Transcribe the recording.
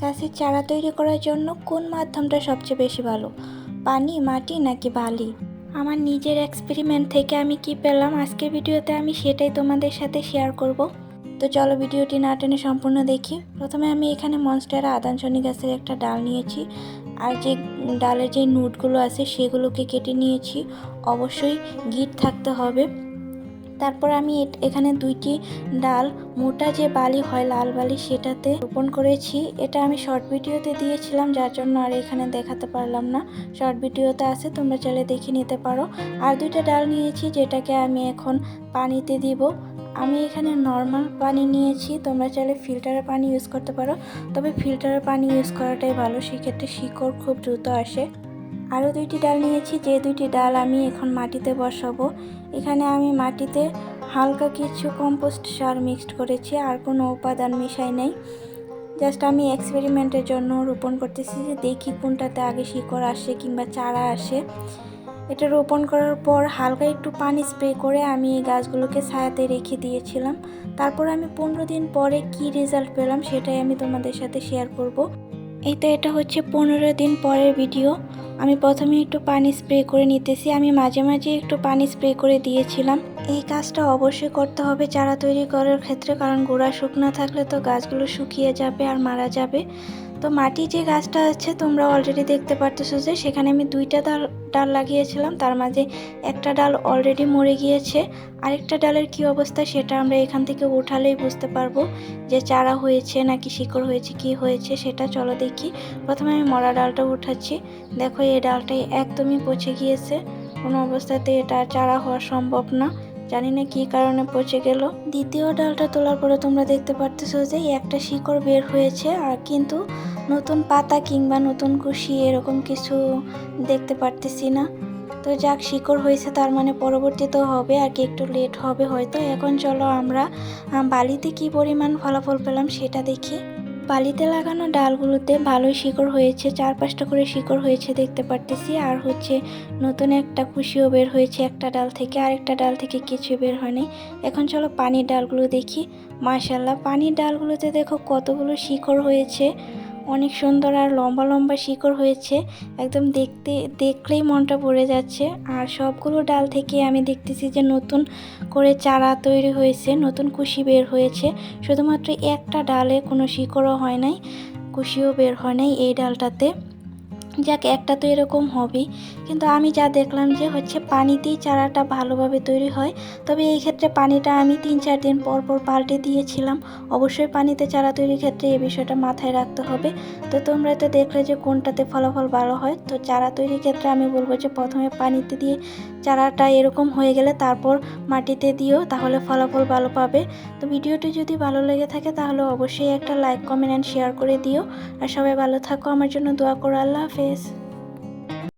গাছের চারা তৈরি করার জন্য কোন মাধ্যমটা সবচেয়ে বেশি ভালো? পানি, মাটি নাকি বালি? আমার নিজের এক্সপেরিমেন্ট থেকে আমি কি পেলাম? আজকের ভিডিওতে আমি সেটাই তোমাদের সাথে শেয়ার করব। তো চলো ভিডিওটি না টেনে সম্পূর্ণ দেখি। প্রথমে আমি এখানে মনস্টারা আদানশনি গাছের একটা ডাল নিয়েছি। আর যে ডালের যে নুটগুলো আছে সেগুলোকে কেটে নিয়েছি। অবশ্যই গিট থাকতে হবে। তারপর আমি এখানে দুইটি ডাল, মোটা যে বালি হয় লাল বালি সেটাতে রোপণ করেছি। এটা আমি শর্ট ভিডিওতে দিয়েছিলাম, যার জন্য আর এখানে দেখাতে পারলাম না। শর্ট ভিডিওতে আছে, তোমরা চাইলে দেখে নিতে পারো। আর দুইটা ডাল নিয়েছি, যেটাকে আমি এখন পানিতে দিব। আমি এখানে নর্মাল পানি নিয়েছি, তোমরা চাইলে ফিল্টারের পানি ইউজ করতে পারো। তবে ফিল্টারের পানি ইউজ করাটাই ভালো, সেক্ষেত্রে শিকড় খুব দ্রুত আসে। আরও দুইটি ডাল নিয়েছি, যে দুইটি ডাল আমি এখন মাটিতে বসাবো। এখানে আমি মাটিতে হালকা কিছু কম্পোস্ট সার মিক্সড করেছি, আর কোনো উপাদান মিশাই নেই। জাস্ট আমি এক্সপেরিমেন্টের জন্য রোপণ করতেছি যে দেখি কোনটাতে আগে শিকড় আসে কিংবা চারা আসে। এটা রোপণ করার পর হালকা একটু পানি স্প্রে করে আমি এই গাছগুলোকে ছায়াতে রেখে দিয়েছিলাম। তারপর আমি পনেরো দিন পরে কি রেজাল্ট পেলাম সেটাই আমি তোমাদের সাথে শেয়ার করব। এই তো এটা হচ্ছে পনেরো দিন পরের ভিডিও আমি প্রথমে একটু পানি স্প্রে করে নিতেছি। আমি মাঝে মাঝে একটু পানি স্প্রে করে দিয়েছিলাম। এই কাজটা অবশ্যই করতে হবে চারা তৈরি করার ক্ষেত্রে, কারণ গোড়া শুকনা থাকলে তো গাছগুলো শুকিয়ে যাবে আর মারা যাবে। তো মাটি যে গাছটা আছে, তোমরা অলরেডি দেখতে পারতেছো যে সেখানে আমি দুইটা ডাল ডাল লাগিয়েছিলাম। তার মাঝে একটা ডাল অলরেডি মরে গিয়েছে। আরেকটা ডালের কি অবস্থা সেটা আমরা এখান থেকে উঠালেই বুঝতে পারব যে চারা হয়েছে নাকি শিকড় হয়েছে, কি হয়েছে সেটা চলো দেখি। প্রথমে আমি মরা ডালটা উঠাচ্ছি। দেখো, এই ডালটাই একদমই পচে গিয়েছে। কোনো অবস্থাতে এটা চারা হওয়া সম্ভব না। জানি না কী কারণে পচে গেল। দ্বিতীয় ডালটা তোলার পরে তোমরা দেখতে পারতেছো যে একটা শিকড় বের হয়েছে, আর কিন্তু নতুন পাতা কিংবা নতুন কুশি এরকম কিছু দেখতে পারতেছি না। তো যাক, শিকড় হয়েছে, তার মানে পরবর্তীতেও হবে, আর কি একটু লেট হবে হয়তো। এখন চলো আমরা বালিতে কি পরিমাণ ফলাফল পেলাম সেটা দেখি। বালিতে লাগানো ডালগুলোতে ভালোই শিকড় হয়েছে চার পাঁচটা করে শিকড় হয়েছে দেখতে পারতেছি। আর হচ্ছে নতুন একটা কুশিও বের হয়েছে একটা ডাল থেকে আর একটা ডাল থেকে কিছু বের হয়নি। এখন চলো পানির ডালগুলো দেখি। মাশাল্লাহ পানির ডালগুলোতে দেখো কতগুলো শিকড় হয়েছে। অনেক সুন্দর আর লম্বা লম্বা শিকড় হয়েছে। একদম দেখতে, দেখলেই মনটা ভরে যাচ্ছে। আর সবগুলো ডাল থেকে আমি দেখতেছি যে নতুন করে চারা তৈরি হয়েছে, নতুন কুশি বের হয়েছে। শুধুমাত্র একটা ডালে কোনো শিকড়ও হয় নাই, কুশিও বের হয় নাই এই ডালটাতে। যাক, একটা তো এরকম হবেই। কিন্তু আমি যা দেখলাম যে হচ্ছে পানিতেই চারাটা ভালোভাবে তৈরি হয়, তবে এই ক্ষেত্রে পানিটা আমি তিন চার দিন পর পর পাল্টে দিয়েছিলাম। অবশ্যই পানিতে চারা তৈরির ক্ষেত্রে এই বিষয়টা মাথায় রাখতে হবে। তো তোমরা তো দেখলে যে কোনটাতে ফলাফল ভালো হয়। তো চারা তৈরির ক্ষেত্রে আমি বলব যে প্রথমে পানিতে দিয়ে চারাটা এরকম হয়ে গেলে তারপর মাটিতে দিও তাহলে ফলাফল ভালো পাবে। তো ভিডিওটি যদি ভালো লেগে থাকে তাহলে অবশ্যই একটা লাইক, কমেন্ট অ্যান্ড শেয়ার করে দিও। আর সবাই ভালো থাকো। আমার জন্য দোয়া করো। আল্লাহ হাফেজ। tardes.